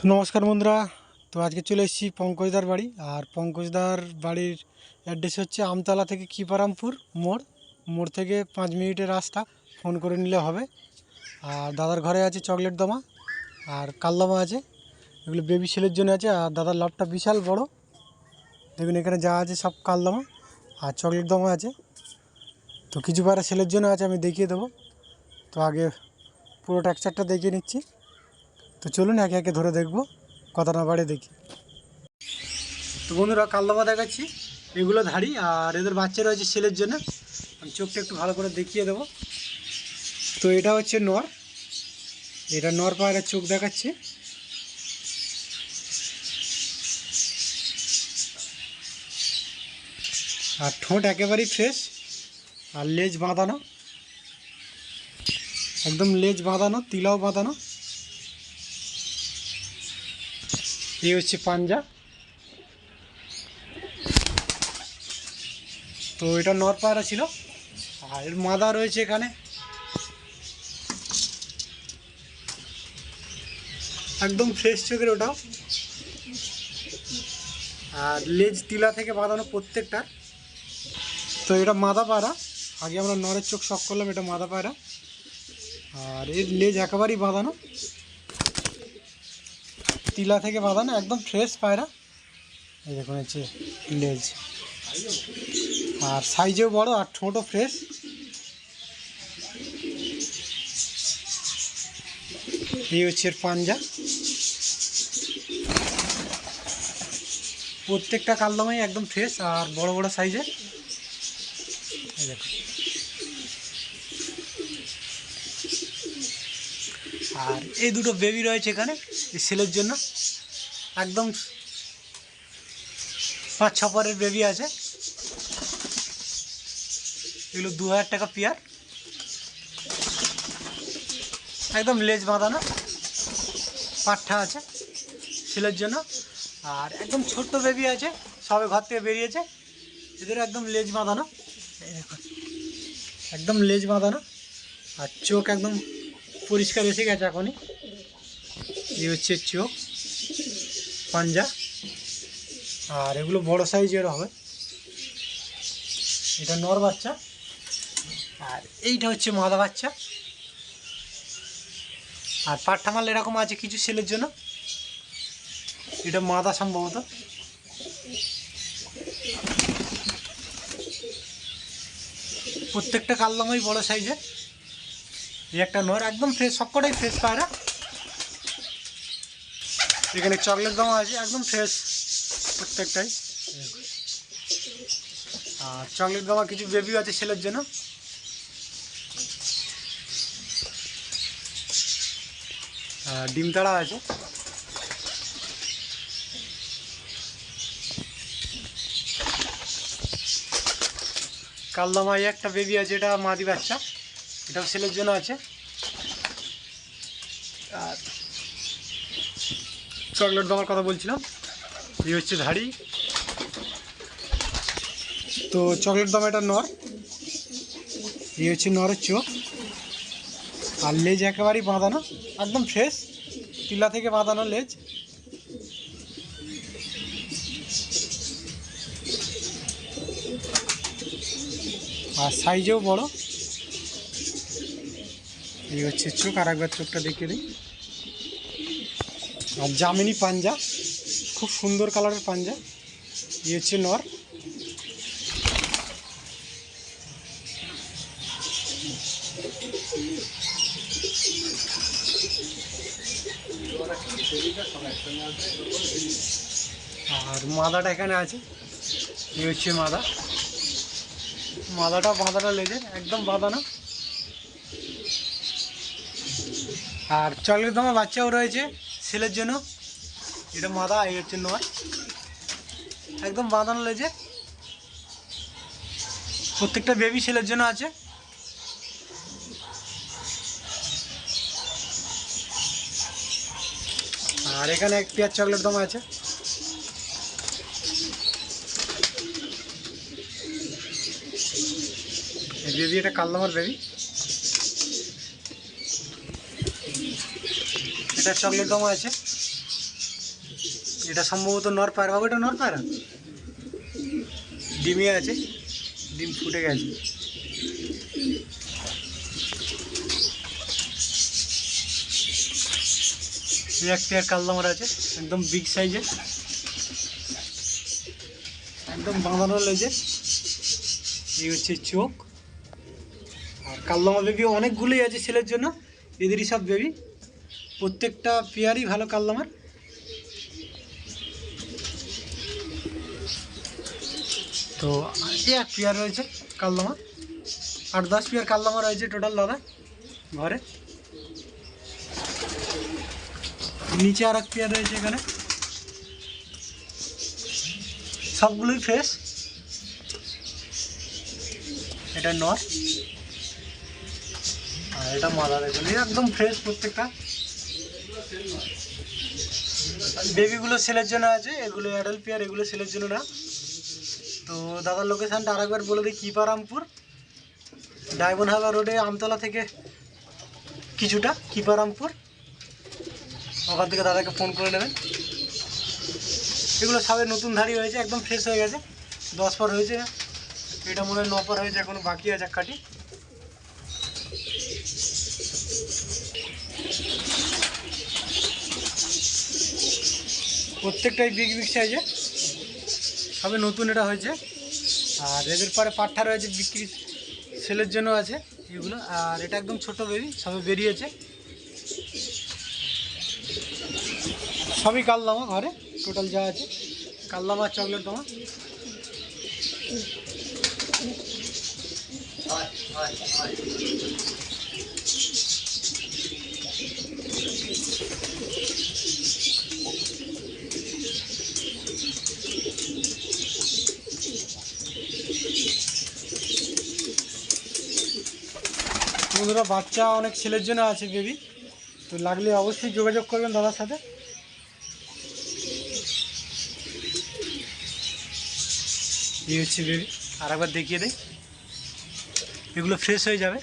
তো নমস্কার বন্ধুরা। তো আজকে চলে এসেছি পঙ্কজদার বাড়ি। আর পঙ্কজদার বাড়ির অ্যাড্রেস হচ্ছে আমতলা থেকে কিপারামপুর মোড়। মোড় থেকে পাঁচ মিনিটের রাস্তা। ফোন করে নিলে হবে। আর দাদার ঘরে আছে চকলেট দমা। আর কালদমা আছে। এগুলো বেবি ছেলের জন্য আছে। আর দাদার লাভটা বিশাল বড়। দেখুন, এখানে যা আছে সব কালদমা। আর চকলেট দমা আছে। তো কিছু পায়রা ছেলের জন্য আছে, আমি দেখিয়ে দেবো। তো আগে পুরো টেক্সচারটা দেখিয়ে নিচ্ছি। তো চলুন একে একে ধরে দেখব, কথা না বাড়ে দেখি। তো বন্ধুরা, কালদমা দেখাচ্ছি। এগুলো ধাড়ি আর এদের বাচ্চা রয়েছে ছেলের জন্য। আমি চোখটা একটু ভালো করে দেখিয়ে দেবো। তো এটা হচ্ছে নর। এটা নর পায়ের চোখ দেখাচ্ছে। আর ঠোঁট একেবারেই ফ্রেশ আর লেজ বাঁধানো। একদম লেজ বাঁধানো, তিলাও বাঁধানো। এই হচ্ছে পাঞ্জা? তো এটা নরপাড়া ছিল। আর এর মাদা রয়েছে এখানে। একদম ফ্রেশ চোখের ওটাও আর লেজ তিলা থেকে বাঁধানো প্রত্যেকটা। তো এটা মাদা পায়রা। আগে আমরা নরের চোখ শখ করলাম, এটা মাদা পায়রা। আর এর লেজ একেবারেই বাঁধানো। তিলা থেকে বাঁধানো, একদম ফ্রেশ পায়রা। এই দেখুন হচ্ছে লেজ। আর সাইজেও বড় আর ঠোঁটও ফ্রেশ এই হচ্ছে পাঞ্জা। প্রত্যেকটা কালদমাই একদম ফ্রেশ আর বড় বড় সাইজের দেখুন। আর এই দুটো বেবি রয়েছে এখানে, এই ছেলের জন্য। একদম পাঁচ, ছ পরের বেবি আছে। এগুলো দু হাজার টাকা পেয়ার একদম লেজ বাঁধানো। পাঠা আছে ছেলের জন্য। আর একদম ছোট্ট বেবি আছে, সবে ঘর থেকে বেরিয়েছে। এদের একদম লেজ বাঁধানো। এই একদম লেজ বাঁধানো। আর চোখ একদম পরিষ্কার এসে গেছে এখনই। এই হচ্ছে চোখ, পাঞ্জা, আর এগুলো বড় সাইজের হবে। এটা নর বাচ্চা, আর এইটা হচ্ছে মাদা বাচ্চা। আর পাট্টা মাল এরকম আছে কিছু সেলের জন্য। এটা মাদা সম্ভবত। প্রত্যেকটা কালদমাই বড় সাইজের। একটা নর একদম ফ্রেশ সবকটাই ফ্রেশ পায়রা। এখানে চকলেট দামা আছে, একদম ফ্রেশ প্রত্যেকটাই। আর চকলেট দামা কিছু বেবিও আছে ছেলের জন্য। ডিম তাড়া আছে। কালদামাই একটা বেবি আছে, এটা মাদি বাচ্চা। এটাও সেলের জন্য আছে। আর চকলেট দেওয়ার কথা বলছিলাম। এই হচ্ছে ধাড়ি। তো চকলেট দাম এটা নর। এই হচ্ছে নরের চোখ। আর লেজ একেবারেই বাঁধানো, একদম ফ্রেশ টিলা থেকে বাঁধানো লেজ। আর সাইজেও বড়। এই হচ্ছে চোখ আর একবার চোখটা দেখিয়ে দিই। আর জামিনি পাঞ্জা, খুব সুন্দর কালারের পাঞ্জা। এই হচ্ছে নর। আর মাদাটা এখানে আছে। এই হচ্ছে মাদা। মাদাটা বাঁধাটা লেজের, একদম বাঁধানো আর চকলেট দামা বাচ্চাও রয়েছে, ছেলের জন্য। এটা মাদা, এই হচ্ছে নয়। একদম বাঁধানো লেজে। প্রত্যেকটা বেবি ছেলের জন্য আছে। আর এখানে এক পেঁয়াজ চকলেট দাম আছে। বেবি এটা কালদামার বেবি এটা চকলেট দাম আছে। এটা সম্ভবত নর পায়রা বাবু এটা নর পায়রা ডিমে আছে, ডিম ফুটে গেছে। এক পেয়ার কালদামার আছে, একদম বিগ সাইজের একদম বাঁধানো লেজে। এই হচ্ছে চোখ। আর কাল্লামা বেবি অনেকগুলোই আছে ছেলের জন্য। এদেরই সব বেবি প্রত্যেকটা পেয়ারই ভালো কাল্লামার তো এক পেয়ার রয়েছে কাল্লামা আট দশ পেয়ার কাল্লামা রয়েছে টোটাল দাদা ঘরে। নিচে আর এক পেয়ার রয়েছে এখানে। সবগুলোই ফ্রেশ এটা নর। আর এটা মাদা দেখুন একদম ফ্রেশ প্রত্যেকটা। বেবিগুলো সেলের জন্য আছে, এগুলো অ্যাডাল্ট পেয়ার এগুলো সেলের জন্য না। তো দাদার লোকেশানটা আরেকবার বলে দিই, কিপারামপুর। ডায়মন্ড হারবার রোডে, আমতলা থেকে কিছুটা কিপারামপুর। ওখান থেকে দাদাকে ফোন করে নেবেন। এগুলো সবে নতুন ধাড়ি হয়েছে, একদম ফ্রেশ হয়ে গেছে। দশ পর হয়েছে, এটা মনে হয় ন পর হয়েছে এখনও বাকি আছে এক কাটি প্রত্যেকটাই বিগ বিগ সাইজে সবে নতুন এটা হয়েছে। আর এদের পরে পাঠা রয়েছে, বিক্রি সেলের জন্য আছে এগুলো। আর এটা একদম ছোট বেবি সবে বেরিয়েছে। সবই কালদামা ঘরে টোটাল যা আছে। কালদামা চকলেট দামা বন্ধুরা, বাচ্চা অনেক ছেলের জন্য আছে বেবি তো লাগলে অবশ্যই যোগাযোগ করবেন দাদার সাথে। এই হচ্ছে বেবি আর একবার দেখিয়ে দেয় এগুলো ফ্রেশ হয়ে যাবে।